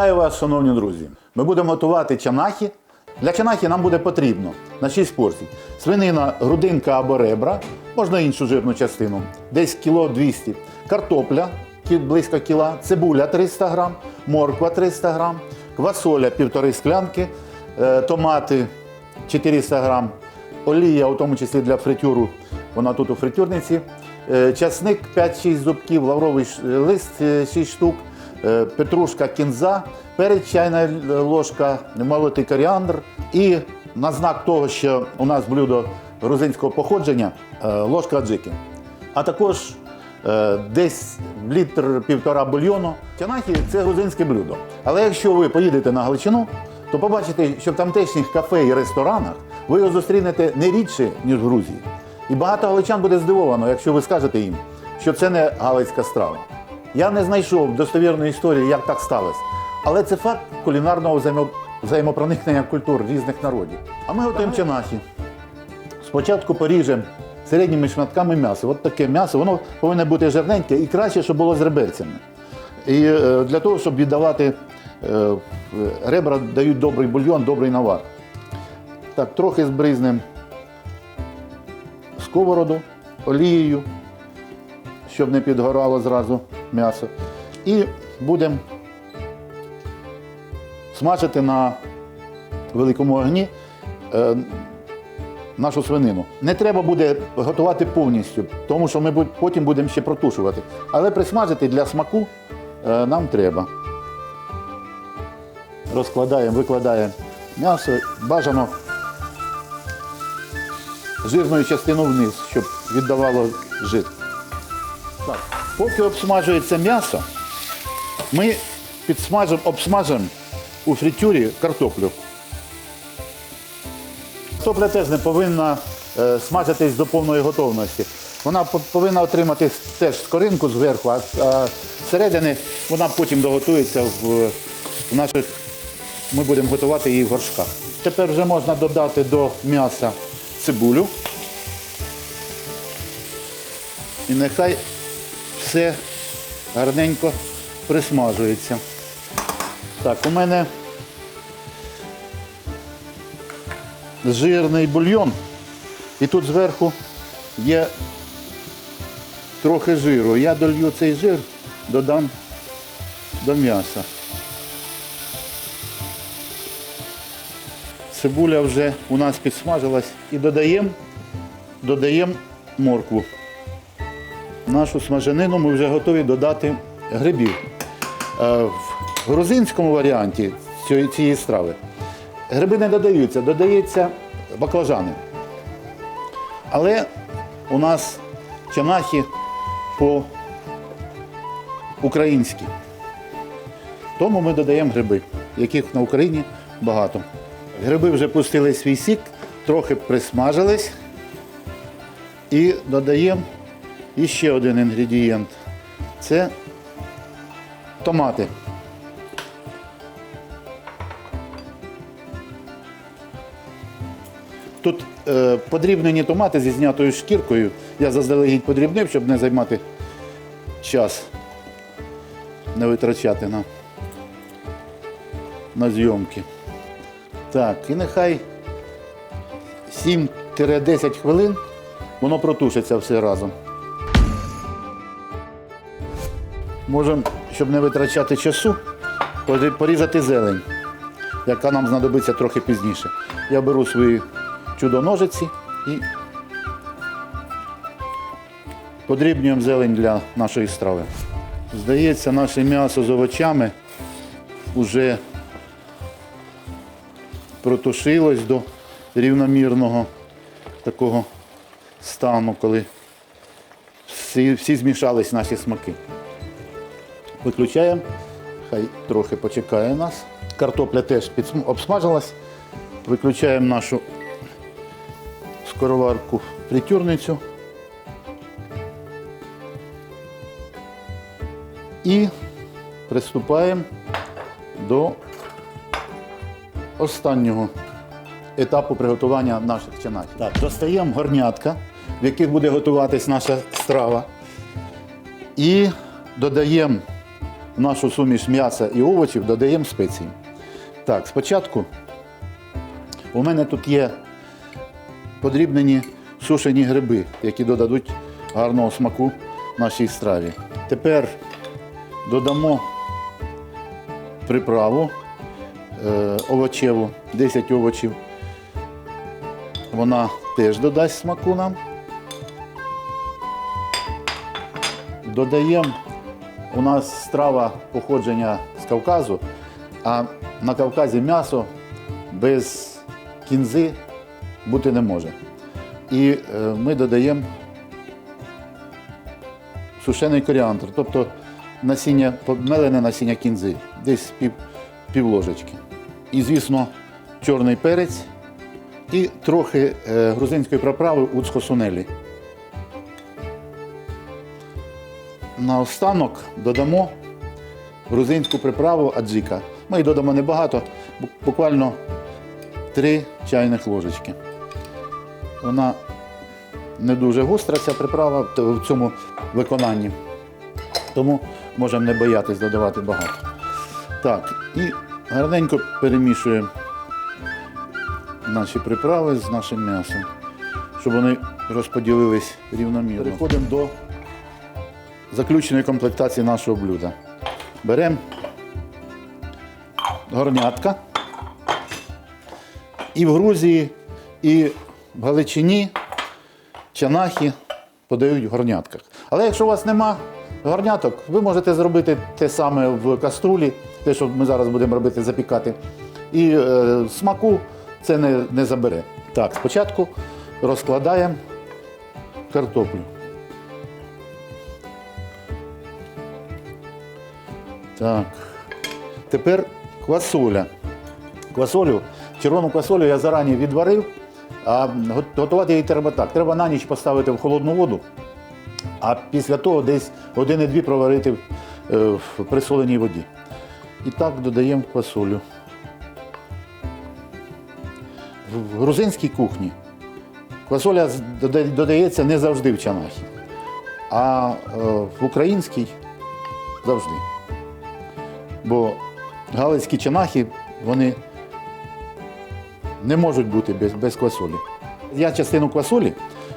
Вітаю вас, шановні друзі. Ми будемо готувати чанахи. Для чанахи нам буде потрібно на 6 порцій. Свинина, грудинка або ребра, можна іншу жирну частину, десь кіло 200. Картопля близько кіла, цибуля 300 грам, морква 300 грам, квасоля півтори склянки, е, томати 400 грам, олія, у тому числі для фритюру, вона тут у фритюрниці, е, часник 5-6 зубків, лавровий лист е, 6 штук, е, петрушка кінза, перець чайна ложка, молотий коріандр і на знак того, що у нас блюдо грузинського походження, е, ложка аджики. А також е, десь літр півтора бульйону. Чанахи це грузинське блюдо. Але якщо ви поїдете на Галичину, то побачите, що в тамтешніх кафе і ресторанах ви його зустрінете не рідше, ніж в Грузії. І багато галичан буде здивовано, якщо ви скажете їм, що це не галицька страва. Я не знайшов достовірної історії, як так сталося. Але це факт кулінарного взаємо- взаємопроникнення культур різних народів. А ми готуємо чанахи. Спочатку поріжемо середніми шматками м'ясо. От таке м'ясо, воно повинно бути жирненьке і краще, щоб було з реберцями. І е, для того, щоб віддавати е, ребра, дають добрий бульйон, добрий навар. Так, трохи збризнемо сковороду олією, щоб не підгорало зразу м'ясо. І будемо смажити на великому огні е, нашу свинину. Не треба буде готувати повністю, тому що ми потім будемо ще протушувати. Але присмажити для смаку е, нам треба. Розкладаємо, викладаємо м'ясо, бажано жирною частину вниз, щоб віддавало жир. Так. Поки обсмажується м'ясо, ми підсмажимо, обсмажимо у фритюрі картоплю. Картопля теж не повинна е, смажитись до повної готовності. Вона повинна отримати теж скоринку зверху, а, зсередини вона потім доготується в наших. Ми будемо готувати її в горшках. Тепер вже можна додати до м'яса цибулю. І нехай все гарненько присмажується. Так, у мене жирний бульйон. І тут зверху є трохи жиру. Я долью цей жир, додам до м'яса. Цибуля вже у нас підсмажилась і додаємо додаємо моркву. Нашу смаженину ми вже готові додати грибів. Е, В грузинському варіанті цієї, страви гриби не додаються, додається баклажани. Але у нас чанахи по-українськи. Тому ми додаємо гриби, яких на Україні багато. Гриби вже пустили свій сік, трохи присмажились і додаємо іще один інгредієнт. Це томати. Тут е, подрібнені томати зі знятою шкіркою. Я заздалегідь подрібнив, щоб не займати час, не витрачати на, на зйомки. Так, і нехай 7-10 хвилин воно протушиться все разом. Можемо, щоб не витрачати часу, порізати зелень, яка нам знадобиться трохи пізніше. Я беру свої чудо-ножиці і подрібнюємо зелень для нашої страви. Здається, наше м'ясо з овочами вже протушилось до рівномірного такого стану, коли всі, всі змішались наші смаки. Виключаємо, хай трохи почекає нас. Картопля теж обсмажилась. Виключаємо нашу скороварку фритюрницю. І приступаємо до останнього етапу приготування наших чанахів. Так, достаємо горнятка, в яких буде готуватись наша страва. І додаємо в нашу суміш м'яса і овочів додаємо спеції. Так, спочатку у мене тут є подрібнені сушені гриби, які додадуть гарного смаку нашій страві. Тепер додамо приправу е, овочеву, 10 овочів. Вона теж додасть смаку нам. Додаємо, у нас страва походження з Кавказу, а на Кавказі м'ясо без кінзи бути не може. І е, ми додаємо сушений коріандр, тобто насіння, мелене насіння кінзи, десь пів, пів ложечки. І, звісно, чорний перець і трохи е, грузинської приправи уцхосунелі. Наостанок додамо грузинську приправу аджика. Ми її додамо небагато, буквально 3 чайних ложечки. Вона не дуже густра, ця приправа в цьому виконанні. Тому можемо не боятись додавати багато. Так, і гарненько перемішуємо наші приправи з нашим м'ясом, щоб вони розподілились рівномірно. Переходимо до заключної комплектації нашого блюда. Беремо горнятка. І в Грузії, і в Галичині чанахи подають в горнятках. Але якщо у вас нема горняток, ви можете зробити те саме в каструлі, те, що ми зараз будемо робити, запікати. І е, смаку це не, не забере. Так, спочатку розкладаємо картоплю. Так. Тепер квасоля. Квасолю, червону квасолю я зарані відварив, а готувати її треба так. Треба на ніч поставити в холодну воду, а після того десь години-дві проварити е, в присоленій воді. І так додаємо квасолю. В грузинській кухні квасоля додається не завжди в чанахі, а е, в українській завжди. Бо галицькі чанахи, вони не можуть бути без, без квасолі. Я частину квасолі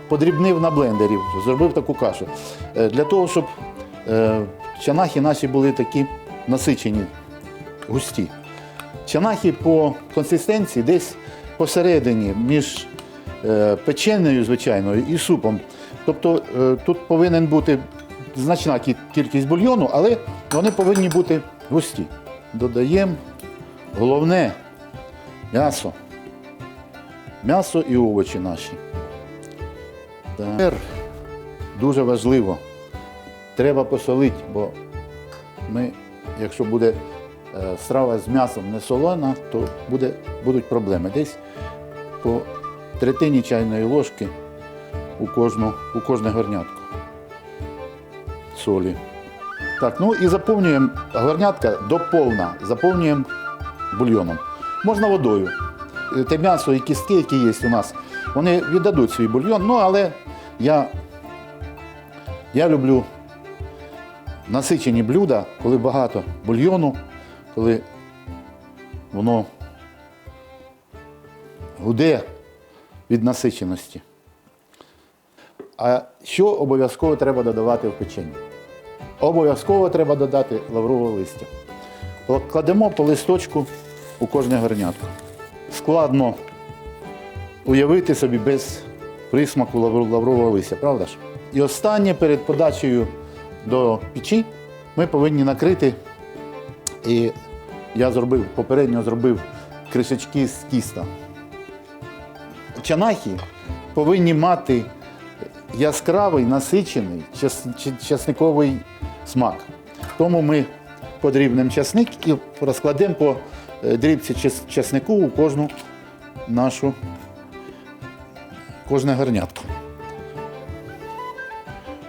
подрібнив на блендері, зробив таку кашу. Е, Для того, щоб е, чанахи наші були такі насичені, густі. Чанахи по консистенції десь посередині між е, печеною, звичайною, і супом. Тобто тут повинен бути значна кількість бульйону, але вони повинні бути густі. Додаємо головне м'ясо. М'ясо і овочі наші. Тепер дуже важливо, треба посолити, бо ми, якщо буде е, страва з м'ясом не солона, то буде, будуть проблеми. Десь по третині чайної ложки у, кожну, у кожне горнятко солі. Так, ну і заповнюємо горнятка до повна, заповнюємо бульйоном. Можна водою. Е, Те м'ясо і кістки, які є у нас, вони віддадуть свій бульйон, ну але я, я люблю насичені блюда, коли багато бульйону, коли воно гуде від насиченості. А що обов'язково треба додавати в печення? Обов'язково треба додати лаврове листя. Кладемо по листочку у кожне горнятко. Складно уявити собі без присмаку лаврового листя, правда ж? І останнє перед подачею до печі ми повинні накрити. І я зробив, попередньо зробив кришечки з тіста. Чанахи повинні мати яскравий, насичений часниковий смак. Тому ми подрібнемо часник і розкладемо по е, дрібці час- часнику у кожну нашу кожне горнятко.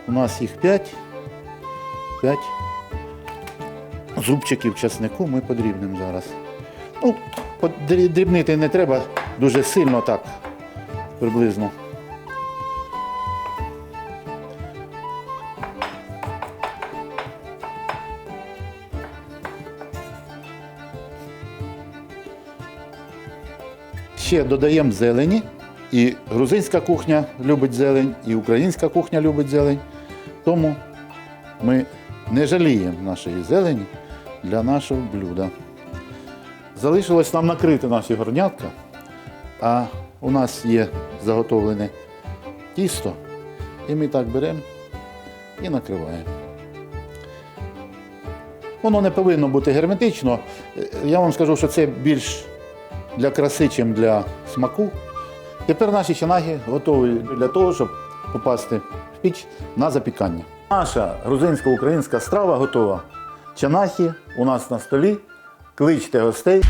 У нас їх 5. 5 зубчиків часнику ми подрібнемо зараз. Ну, дрібнити не треба дуже сильно так, приблизно. Ще додаємо зелені. І грузинська кухня любить зелень, і українська кухня любить зелень. Тому ми не жаліємо нашої зелені для нашого блюда. Залишилось нам накрити наші горнятка, а у нас є заготовлене тісто, і ми так беремо і накриваємо. Воно не повинно бути герметично. Е, Я вам скажу, що це більш для краси, чим для смаку. Тепер наші чанаги готові для того, щоб попасти в піч на запікання. Наша грузинсько-українська страва готова. Чанахи у нас на столі. Кличте гостей.